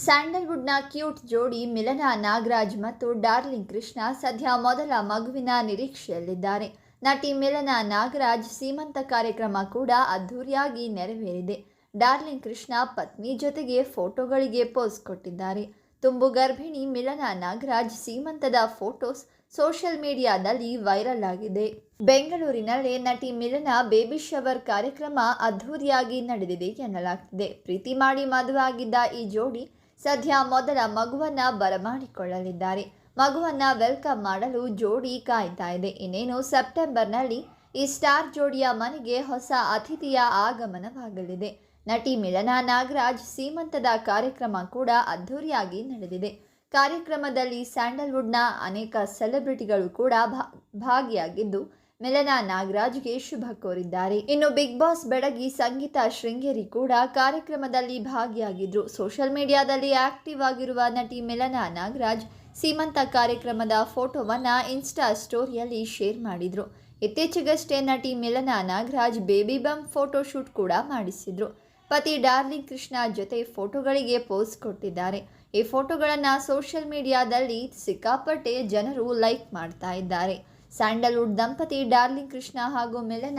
ಸ್ಯಾಂಡಲ್ವುಡ್ನ cute ಜೋಡಿ ಮಿಲನ ನಾಗರಾಜ್ ಮತ್ತು ಡಾರ್ಲಿಂಗ್ ಕೃಷ್ಣ ಸದ್ಯ ಮೊದಲ ಮಗುವಿನ ನಿರೀಕ್ಷೆಯಲ್ಲಿದ್ದಾರೆ. ನಟಿ ಮಿಲನ ನಾಗರಾಜ್ ಸೀಮಂತ ಕಾರ್ಯಕ್ರಮ ಕೂಡ ಅದ್ಧೂರಿಯಾಗಿ ನೆರವೇರಿದೆ. ಡಾರ್ಲಿಂಗ್ ಕೃಷ್ಣ ಪತ್ನಿ ಜೊತೆಗೆ ಫೋಟೋಗಳಿಗೆ ಪೋಸ್ ಕೊಟ್ಟಿದ್ದಾರೆ. ತುಂಬು ಗರ್ಭಿಣಿ ಮಿಲನ ನಾಗರಾಜ್ ಸೀಮಂತದ ಫೋಟೋಸ್ ಸೋಷಿಯಲ್ ಮೀಡಿಯಾದಲ್ಲಿ ವೈರಲ್ ಆಗಿದೆ. ಬೆಂಗಳೂರಿನಲ್ಲಿ ನಟಿ ಮಿಲನ ಬೇಬಿ ಶವರ್ ಕಾರ್ಯಕ್ರಮ ಅದ್ಧೂರಿಯಾಗಿ ನಡೆದಿದೆ ಎನ್ನಲಾಗ್ತಿದೆ. ಪ್ರೀತಿ ಮಾಡಿ ಮದುವೆಯಾಗಿದ್ದ ಈ ಜೋಡಿ ಸದ್ಯ ಮೊದಲ ಮಗುವನ್ನ ಬರಮಾಡಿಕೊಳ್ಳಲಿದ್ದಾರೆ. ಮಗುವನ್ನ ವೆಲ್ಕಮ್ ಮಾಡಲು ಜೋಡಿ ಕಾಯ್ತಾ ಇದೆ. ಇನ್ನೇನು, ಸೆಪ್ಟೆಂಬರ್ನಲ್ಲಿ ಈ ಸ್ಟಾರ್ ಜೋಡಿಯ ಮನೆಗೆ ಹೊಸ ಅತಿಥಿಯ ಆಗಮನವಾಗಲಿದೆ. ನಟಿ ಮಿಲನಾ ನಾಗರಾಜ್ ಸೀಮಂತದ ಕಾರ್ಯಕ್ರಮ ಕೂಡ ಅದ್ಧೂರಿಯಾಗಿ ನಡೆದಿದೆ. ಕಾರ್ಯಕ್ರಮದಲ್ಲಿ ಸ್ಯಾಂಡಲ್ವುಡ್ನ ಅನೇಕ ಸೆಲೆಬ್ರಿಟಿಗಳು ಕೂಡ ಭಾಗಿಯಾಗಿದ್ದು ಮಿಲನಾ ನಾಗರಾಜ್ಗೆ ಶುಭ ಕೋರಿದ್ದಾರೆ. ಇನ್ನು ಬಿಗ್ ಬಾಸ್ ಬೆಡಗಿ ಸಂಗೀತ ಶೃಂಗೇರಿ ಕೂಡ ಕಾರ್ಯಕ್ರಮದಲ್ಲಿ ಭಾಗಿಯಾಗಿದ್ರು. ಸೋಷಿಯಲ್ ಮೀಡಿಯಾದಲ್ಲಿ ಆಕ್ಟಿವ್ ಆಗಿರುವ ನಟಿ ಮೆಲನಾ ನಾಗರಾಜ್ ಸೀಮಂತ ಕಾರ್ಯಕ್ರಮದ ಫೋಟೋವನ್ನ ಇನ್ಸ್ಟಾ ಸ್ಟೋರಿಯಲ್ಲಿ ಶೇರ್ ಮಾಡಿದ್ರು. ಇತ್ತೀಚೆಗಷ್ಟೇ ನಟಿ Milana Nagaraj baby bump photo shoot ಕೂಡ ಮಾಡಿಸಿದ್ರು. ಪತಿ ಡಾರ್ಲಿಂಗ್ ಕೃಷ್ಣ ಜೊತೆ ಫೋಟೋಗಳಿಗೆ ಪೋಸ್ಟ್ ಕೊಟ್ಟಿದ್ದಾರೆ. ಈ ಫೋಟೋಗಳನ್ನು ಸೋಷಿಯಲ್ ಮೀಡಿಯಾದಲ್ಲಿ ಸಿಕ್ಕಾಪಟ್ಟೆ ಜನರು ಲೈಕ್ ಮಾಡ್ತಾ ಇದ್ದಾರೆ. ಸ್ಯಾಂಡಲ್ವುಡ್ ದಂಪತಿ ಡಾರ್ಲಿಂಗ್ ಕೃಷ್ಣ ಹಾಗೂ ಮೆಲನ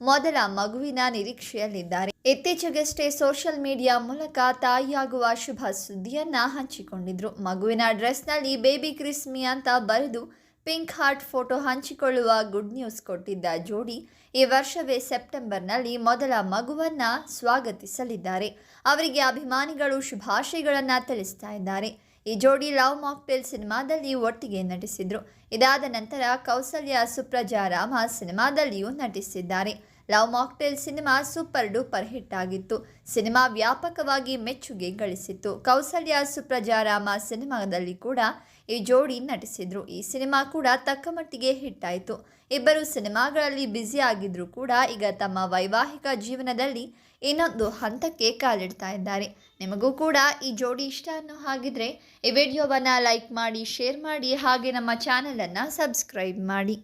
ಮೊದಲ ಮಗುವಿನ ನಿರೀಕ್ಷೆಯಲ್ಲಿದ್ದಾರೆ. ಇತ್ತೀಚೆಗಷ್ಟೇ ಸೋಷಿಯಲ್ ಮೀಡಿಯಾ ಮೂಲಕ ತಾಯಿಯಾಗುವ ಶುಭ ಸುದ್ದಿಯನ್ನ ಹಂಚಿಕೊಂಡಿದ್ರು. ಮಗುವಿನ ಡ್ರೆಸ್ನಲ್ಲಿ ಬೇಬಿ ಕ್ರಿಸ್ಮಿ ಅಂತ ಬರೆದು ಪಿಂಕ್ ಹಾರ್ಟ್ ಫೋಟೋ ಹಂಚಿಕೊಳ್ಳುವ ಗುಡ್ ನ್ಯೂಸ್ ಕೊಟ್ಟಿದ್ದ ಜೋಡಿ ಈ ವರ್ಷವೇ ಸೆಪ್ಟೆಂಬರ್ನಲ್ಲಿ ಮೊದಲ ಮಗುವನ್ನ ಸ್ವಾಗತಿಸಲಿದ್ದಾರೆ. ಅವರಿಗೆ ಅಭಿಮಾನಿಗಳು ಶುಭಾಶಯಗಳನ್ನು ತಿಳಿಸ್ತಾ ಇದ್ದಾರೆ. ಈ ಜೋಡಿ ಲವ್ ಮಾಕ್ಟೇಲ್ ಸಿನಿಮಾದಲ್ಲಿ ಒಟ್ಟಿಗೆ ನಟಿಸಿದ್ರು. ಇದಾದ ನಂತರ ಕೌಸಲ್ಯ ಸುಪ್ರಜಾ ರಾಮ ಸಿನಿಮಾದಲ್ಲಿಯೂ ನಟಿಸಿದ್ದಾರೆ. Love mocktail cinema super duper hit ಆಗಿತ್ತು. ಸಿನಿಮಾ ವ್ಯಾಪಕವಾಗಿ ಮೆಚ್ಚುಗೆ ಗಳಿಸಿತ್ತು. ಕೌಸಲ್ಯ ಸುಪ್ರಜಾ ರಾಮ ಸಿನಿಮಾದಲ್ಲಿ ಕೂಡ ಈ ಜೋಡಿ ನಟಿಸಿದ್ರು. ಈ ಸಿನಿಮಾ ಕೂಡ ತಕ್ಕ ಮಟ್ಟಿಗೆ ಹಿಟ್ ಆಯಿತು. ಇಬ್ಬರು ಸಿನಿಮಾಗಳಲ್ಲಿ ಬ್ಯುಸಿ ಆಗಿದ್ರು ಕೂಡ ಈಗ ತಮ್ಮ ವೈವಾಹಿಕ ಜೀವನದಲ್ಲಿ ಇನ್ನೊಂದು ಹಂತಕ್ಕೆ ಕಾಲಿಡ್ತಾ ಇದ್ದಾರೆ. ನಿಮಗೂ ಕೂಡ ಈ ಜೋಡಿ ಇಷ್ಟ ಅನ್ನೋ ಹಾಗಿದ್ರೆ ಈ ವಿಡಿಯೋವನ್ನು ಲೈಕ್ ಮಾಡಿ, ಶೇರ್ ಮಾಡಿ, ಹಾಗೆ ನಮ್ಮ ಚಾನಲನ್ನು ಸಬ್ಸ್ಕ್ರೈಬ್ ಮಾಡಿ.